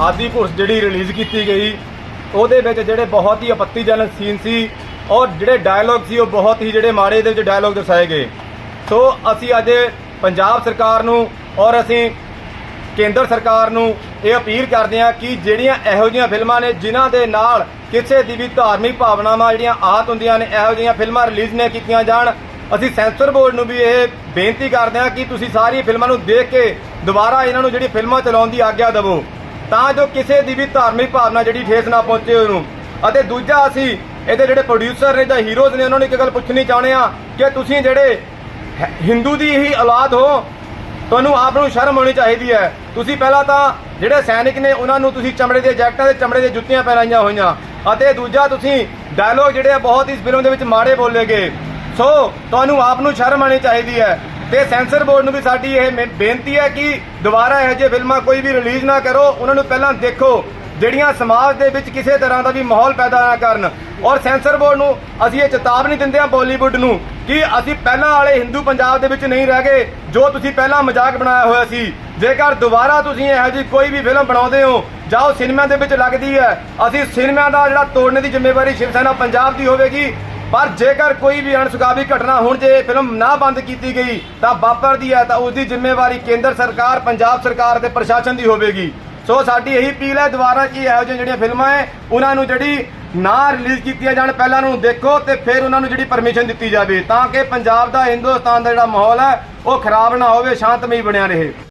ਆਦੀ ਪੁਰਸ਼ ਜਿਹੜੀ ਰਿਲੀਜ਼ ਕੀਤੀ ਗਈ, ਉਹਦੇ ਵਿੱਚ ਜਿਹੜੇ ਬਹੁਤ ਹੀ ਆਪੱਤੀਜਨਕ ਸੀਨ ਸੀ ਔਰ ਜਿਹੜੇ ਡਾਇਲੌਗ ਸੀ ਉਹ ਬਹੁਤ ਹੀ ਜਿਹੜੇ ਮਾੜੇ ਦੇ ਵਿੱਚ ਡਾਇਲੌਗ ਦਰਸਾਏ ਗਏ। ਸੋ ਅਸੀਂ ਅੱਜ ਪੰਜਾਬ ਸਰਕਾਰ ਨੂੰ ਔਰ ਅਸੀਂ ਕੇਂਦਰ ਸਰਕਾਰ ਨੂੰ ਇਹ ਅਪੀਲ ਕਰਦੇ ਹਾਂ ਕਿ ਜਿਹੜੀਆਂ ਇਹੋ ਜਿਹੀਆਂ ਫਿਲਮਾਂ ਨੇ, ਜਿਨ੍ਹਾਂ ਦੇ ਨਾਲ ਕਿਸੇ ਦੀ ਵੀ ਧਾਰਮਿਕ ਭਾਵਨਾਵਾਂ ਜਿਹੜੀਆਂ ਆਹਤ ਹੁੰਦੀਆਂ ਨੇ, ਇਹੋ ਜਿਹੀਆਂ ਫਿਲਮਾਂ ਰਿਲੀਜ਼ ਨਹੀਂ ਕੀਤੀਆਂ ਜਾਣ, ਅਸੀਂ ਸੈਂਸਰ ਬੋਰਡ ਨੂੰ ਵੀ ਇਹ ਬੇਨਤੀ ਕਰਦੇ ਹਾਂ ਕਿ ਤੁਸੀਂ ਸਾਰੀ ਫਿਲਮਾਂ ਨੂੰ ਦੇਖ ਕੇ ਦੁਬਾਰਾ ਇਹਨਾਂ ਨੂੰ ਜਿਹੜੀ ਫਿਲਮਾਂ ਚਲਾਉਣ ਦੀ ਆਗਿਆ ਦਿਵੋ। ਤਾਂ ਜੋ ਕਿਸੇ ਦੀ ਵੀ ਧਾਰਮਿਕ ਭਾਵਨਾ ਜਿਹੜੀ ਠੇਸ ਨਾ ਪਹੁੰਚੇ ਉਹਨੂੰ। ਅਤੇ ਦੂਜਾ ਅਸੀਂ ਇਹਦੇ ਜਿਹੜੇ ਪ੍ਰੋਡਿਊਸਰ ਨੇ ਜਾਂ ਹੀਰੋਜ਼ ਨੇ, ਉਹਨਾਂ ਨੂੰ ਇੱਕ ਗੱਲ ਪੁੱਛਣੀ ਚਾਹੁੰਦੇ ਆ ਕਿ ਤੁਸੀਂ ਜਿਹੜੇ ਹਿੰਦੂ ਦੀ ਹੀ ਔਲਾਦ ਹੋ, ਤੁਹਾਨੂੰ ਆਪ ਨੂੰ ਸ਼ਰਮ ਹੋਣੀ ਚਾਹੀਦੀ ਹੈ। ਤੁਸੀਂ ਪਹਿਲਾਂ ਤਾਂ ਜਿਹੜੇ ਸੈਨਿਕ ਨੇ, ਉਹਨਾਂ ਨੂੰ ਤੁਸੀਂ ਚਮੜੇ ਦੇ ਜੈਕਟਾਂ ਤੇ ਚਮੜੇ ਦੀਆਂ ਜੁੱਤੀਆਂ ਪਹਿਨਾਈਆਂ ਹੋਈਆਂ। ਅਤੇ ਦੂਜਾ ਤੁਸੀਂ ਡਾਇਲੋਗ ਜਿਹੜੇ ਆ, ਬਹੁਤ ਹੀ ਇਸ ਫਿਲਮ ਦੇ ਵਿੱਚ ਮਾੜੇ ਬੋਲੇ ਗਏ। ਸੋ ਤੁਹਾਨੂੰ ਆਪ ਨੂੰ ਸ਼ਰਮ ਆਣੀ ਚਾਹੀਦੀ ਹੈ। ਤੇ ਸੈਂਸਰ ਬੋਰਡ ਨੂੰ ਵੀ ਸਾਡੀ ਇਹ ਮੇ- ਬੇਨਤੀ ਹੈ ਕਿ ਦੁਬਾਰਾ ਇਹੋ ਜਿਹੇ ਫਿਲਮਾਂ ਕੋਈ ਵੀ ਰਿਲੀਜ਼ ਨਾ ਕਰੋ। ਉਹਨਾਂ ਨੂੰ ਪਹਿਲਾਂ ਦੇਖੋ। ਜਿਹੜੀਆਂ ਸਮਾਜ ਦੇ ਵਿੱਚ ਕਿਸੇ ਤਰ੍ਹਾਂ ਦਾ ਵੀ ਮਾਹੌਲ ਪੈਦਾ ਨਾ ਕਰਨ। ਔਰ ਸੈਂਸਰ ਬੋਰਡ ਨੂੰ ਅਸੀਂ ਇਹ ਚੇਤਾਵਨੀ ਦਿੰਦੇ ਹਾਂ ਬਾਲੀਵੁੱਡ ਨੂੰ ਕਿ ਅਸੀਂ ਪਹਿਲਾਂ ਵਾਲੇ ਹਿੰਦੂ ਪੰਜਾਬ ਦੇ ਵਿੱਚ ਨਹੀਂ ਰਹਿ ਗਏ, ਜੋ ਤੁਸੀਂ ਪਹਿਲਾਂ ਮਜ਼ਾਕ ਬਣਾਇਆ ਹੋਇਆ ਸੀ। ਜੇਕਰ ਦੁਬਾਰਾ ਤੁਸੀਂ ਇਹੋ ਜਿਹੀ ਕੋਈ ਵੀ ਫਿਲਮ ਬਣਾਉਂਦੇ ਹੋ, ਜਾਂ ਉਹ ਸਿਨੇਮਾ ਦੇ ਵਿੱਚ ਲੱਗਦੀ ਹੈ, ਅਸੀਂ ਸਿਨੇਮਾ ਦਾ ਜਿਹੜਾ ਤੋੜਨ ਦੀ ਜ਼ਿੰਮੇਵਾਰੀ ਸ਼ਿਵ ਸੈਨਾ ਪੰਜਾਬ ਦੀ ਹੋਵੇਗੀ ਪਰ ਜੇਕਰ ਕੋਈ ਵੀ ਅਣਸੁਖਾਵੀ ਘਟਨਾ ਹੁਣ ਜੇ ਇਹ ਫਿਲਮ ਨਾ ਬੰਦ ਕੀਤੀ ਗਈ ਤਾਂ ਵਾਪਰਦੀ ਹੈ ਤਾਂ ਉਸ ਦੀ ਜ਼ਿੰਮੇਵਾਰੀ ਕੇਂਦਰ ਸਰਕਾਰ, ਪੰਜਾਬ ਸਰਕਾਰ ਤੇ ਪ੍ਰਸ਼ਾਸਨ ਦੀ ਹੋਵੇਗੀ। ਸੋ ਸਾਡੀ ਇਹੀ ਅਪੀਲ ਹੈ ਦੁਬਾਰਾ ਕਿ ਇਹੋ ਜਿਹੀਆਂ ਜਿਹੜੀਆਂ ਫਿਲਮਾਂ ਹੈ, ਉਹਨਾਂ ਨੂੰ ਜਿਹੜੀ ਨਾ ਰਿਲੀਜ਼ ਕੀਤੀਆਂ ਜਾਣ, ਪਹਿਲਾਂ ਨੂੰ ਦੇਖੋ ਤੇ ਫਿਰ ਉਹਨਾਂ ਨੂੰ ਜਿਹੜੀ ਪਰਮਿਸ਼ਨ ਦਿੱਤੀ ਜਾਵੇ ਤਾਂ ਕਿ ਪੰਜਾਬ ਦਾ, ਹਿੰਦੁਸਤਾਨ ਦਾ ਜਿਹੜਾ ਮਾਹੌਲ ਹੈ, ਉਹ ਖਰਾਬ ਨਾ ਹੋਵੇ, ਸ਼ਾਂਤਮਈ ਬਣਿਆ ਰਹੇ।